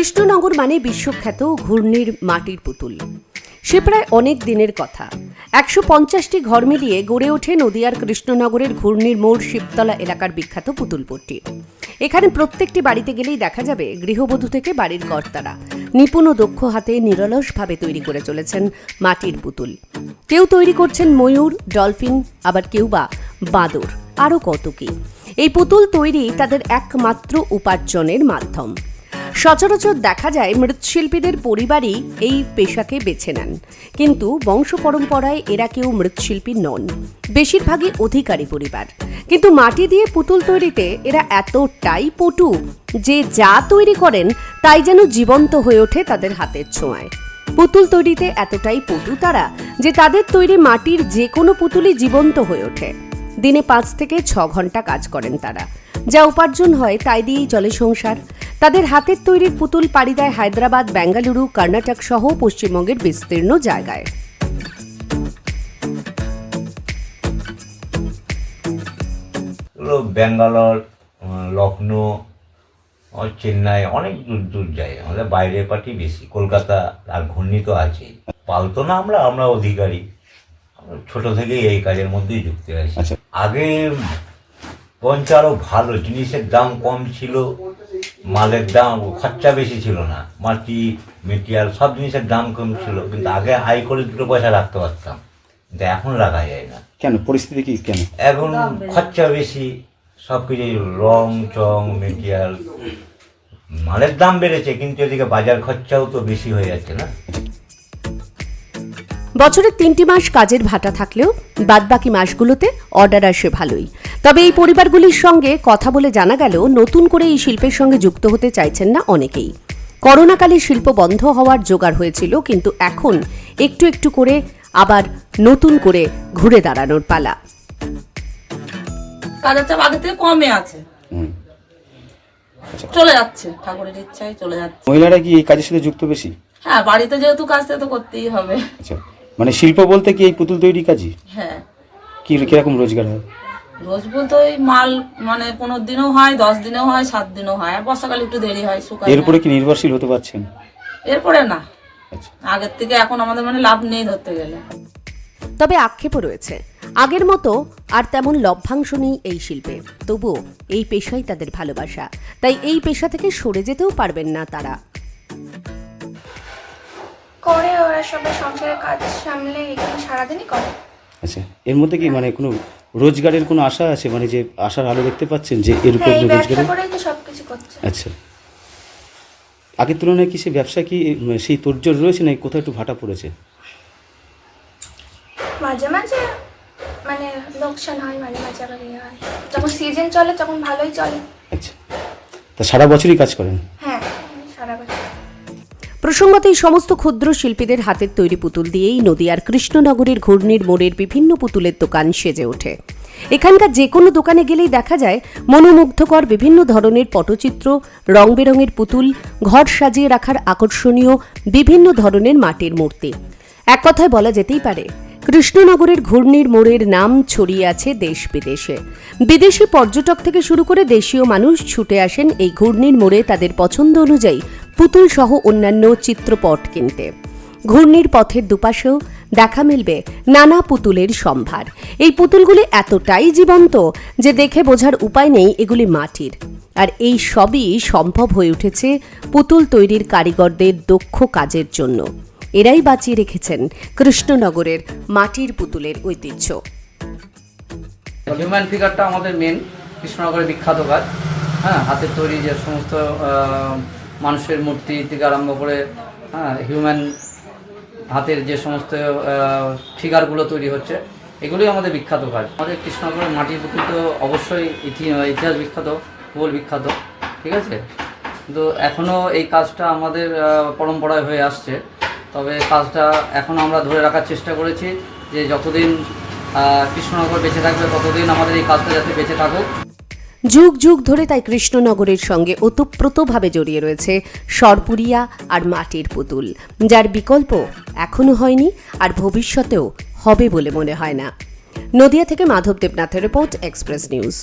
কৃষ্ণনগর মানে বিশ্বখ্যাত ঘূর্ণির মাটির পুতুল। সে প্রায় অনেক দিনের কথা। একশো পঞ্চাশটি ঘর মিলিয়ে গড়ে ওঠে নদিয়ার কৃষ্ণনগরের ঘূর্ণির মোড় শিবতলা এলাকার বিখ্যাত পুতুলপট্টি। এখানে প্রত্যেকটি বাড়িতে গেলেই দেখা যাবে গৃহবধূ থেকে বাড়ির কর্তারা নিপুণ ও দক্ষ হাতে নিরলসভাবে তৈরি করে চলেছেন মাটির পুতুল। কেউ তৈরি করছেন ময়ূর, ডলফিন, আবার কেউ বা বাঁদর, আরও কত কি। এই পুতুল তৈরি তাদের একমাত্র উপার্জনের মাধ্যম। সচরাচর দেখা যায় মৃৎশিল্পীদের পরিবারই এই পেশাকে বেছে নেন। কিন্তু বংশ পরম্পরায় এরা কেউ মৃৎশিল্পী নন। বেশিরভাগই অধিকারী পরিবার। কিন্তু মাটি দিয়ে পুতুল তৈরিতে এরা এতটাই পটু যে যা তৈরি করেন তাই যেন জীবন্ত হয়ে ওঠে তাদের হাতের ছোঁয়ায়। পুতুল তৈরিতে এতটাই পটু তারা যে তাদের তৈরি মাটির যে কোনো পুতুলই জীবন্ত হয়ে ওঠে। দিনে পাঁচ থেকে ছ ঘণ্টা কাজ করেন তারা। যা উপার্জন হয় তাই দিয়েই চলে সংসার। তাদের হাতের তৈরির পুতুল পাড়ি দেয় হায়দ্রাবাদ বেঙ্গালুরু কর্ণাটক সহ পশ্চিমবঙ্গের বিস্তীর্ণ জায়গায়। ব্যাঙ্গালোর লখনৌ আর চেন্নাই অনেক দূর দূর যায়। আমাদের বাইরের পার্টি বেশি কলকাতা আর ঘূর্ণি তো আছে। পালতো না আমরা আমরা অধিকারী। ছোট থেকেই এই কাজের মধ্যেই যুক্ত আছি। আচ্ছা। আগে পঞ্চ আরও ভালো জিনিসের দাম কম ছিল। মালের দাম খরচা বেশি ছিল না। মাটি মেটেরিয়াল সব জিনিসের দাম কম ছিল কিন্তু আগে হাই করে দুটো পয়সা রাখতে পারতাম। কিন্তু এখন রাখা যায় না। কেন? পরিস্থিতি কি কেন? এখন খরচা বেশি সব কিছু রং চং মেটেরিয়াল মালের দাম বেড়েছে কিন্তু এদিকে বাজার খরচাও তো বেশি হয়ে যাচ্ছে না। বছরের তিনটি মাস কাজের ভাটা থাকলেও বাদবাকি মাসগুলোতে অর্ডার আসে ভালোই। তবে এই পরিবারগুলির সঙ্গে কথা বলে জানা গেল নতুন করে এই শিল্পের সঙ্গে যুক্ত হতে চাইছেন না অনেকেই। করোনাকালে শিল্প বন্ধ হওয়ার জোগাড় হয়েছিল কিন্তু এখন একটু একটু করে আবার নতুন করে ঘুরে দাঁড়ানোর পালা। কাজের চাপ আগে থেকে কমে আছে। হুম। চলে যাচ্ছে ঠাকুরের ইচ্ছায় চলে যাচ্ছে। মহিলারা কি এই কাজের সাথে যুক্ত বেশি? হ্যাঁ বাড়িতে যেহেতু কাজটা তো করতেই হবে। আচ্ছা মানে শিল্প বলতে কি এই পুতুল তৈরি কাজই? হ্যাঁ। কি কীরকম রোজগার হয়? রোজ বলতে ওই মাল মানে পনেরো দিনও হয় দশ দিনেও হয় সাত দিনও হয় আর বর্ষাকালে একটু দেরি হয় শুকায় এর উপরে না। কি নির্ভরশীল হতে পারছেন? এরপরে না। আচ্ছা। আগের থেকে এখন আমাদের মানে লাভ নেই ধরতে গেলে। তবে আক্ষেপও রয়েছে। আগের মতো আর তেমন লভ্যাংশ নেই এই শিল্পে। তবুও এই পেশাই তাদের ভালোবাসা। তাই এই পেশা থেকে সরে যেতেও পারবেন না তারা। করে ওরা সবাই সংসারের কাজ সামলে এখানে সারাদিনই করে। আচ্ছা। এর মধ্যে কি মানে কোনো রোজগারের কোনো আশা আছে? মানে যে আশার আলো দেখতে পাচ্ছেন যে এর উপর হ্যাঁ রোজগারের আচ্ছা। আগের তুলনায় কি সে ব্যবসা কি সেই তোরজোর রয়েছে না কোথাও একটু ভাটা পড়েছে? মাঝে মাঝে মানে লোকসান হয় মাঝে মাঝে আবার ইয়ে হয়। যখন সিজন চলে তখন ভালোই চলে। আচ্ছা। তা সারা বছরই কাজ করেন? হ্যাঁ সারা বছর। প্রসঙ্গত, এই সমস্ত ক্ষুদ্র শিল্পীদের হাতের তৈরি পুতুল দিয়েই নদিয়ার কৃষ্ণনগরের ঘূর্ণির মোড়ের বিভিন্ন পুতুলের দোকান সেজে ওঠে। এখানকার যে কোনো দোকানে গেলেই দেখা যায়, মনোমুগ্ধকর বিভিন্ন ধরনের পটচিত্র রং বেরঙের পুতুল, ঘর সাজিয়ে রাখার আকর্ষণীয় বিভিন্ন ধরনের মাটির মূর্তি। এক কথায় বলা যেতেই পারে, কৃষ্ণনগরের ঘূর্ণির মোড়ের নাম ছড়িয়ে আছে দেশ বিদেশে। বিদেশি পর্যটক থেকে শুরু করে দেশীয় মানুষ ছুটে আসেন এই ঘূর্ণির মোড়ে তাদের পছন্দ অনুযায়ী পুতুল সহ অন্যান্য চিত্রপট কিনতে। ঘূর্ণির পথের দুপাশেও দেখা মিলবে নানা পুতুলের সম্ভার। এই পুতুলগুলি এতটাই জীবন্ত যে দেখে বোঝার উপায় নেই এগুলি মাটির। আর এই সবই সম্ভব হয়ে উঠেছে পুতুল তৈরির কারিগরদের দক্ষ কাজের জন্য। এরাই বাঁচিয়ে রেখেছেন কৃষ্ণনগরের মাটির পুতুলের ঐতিহ্য। হিউম্যান ফিগারটা আমাদের মেন কৃষ্ণনগরের বিখ্যাত কাজ হ্যাঁ হাতের তৈরি যে সমস্ত মানুষের মূর্তি থেকে আরম্ভ করে হ্যাঁ হিউম্যান হাতের যে সমস্ত ফিগারগুলো তৈরি হচ্ছে, এগুলোই আমাদের বিখ্যাত কাজ। আমাদের কৃষ্ণনগরের মাটির পুতুল তো অবশ্যই ইতি- ইতিহাস বিখ্যাত, ভূগোল বিখ্যাত, ঠিক আছে? কিন্তু এখনও এই কাজটা আমাদের পরম্পরায় হয়ে আসছে। তবে কাজটা এখন আমরা ধরে রাখার চেষ্টা করেছি যে যতদিন কৃষ্ণনগর বেঁচে থাকবে, ততদিন আমাদের এই কাজটা যাতে বেঁচে থাকুক। যুগ যুগ ধরে তাই কৃষ্ণনগরের সঙ্গে ওতপ্রোতভাবে জড়িয়ে রয়েছে সরপুরিয়া আর মাটির পুতুল, যার বিকল্প এখনও হয়নি আর ভবিষ্যতেও হবে বলে মনে হয় না। নদিয়া থেকে মাধব দেবনাথের রিপোর্ট, এক্সপ্রেস নিউজ।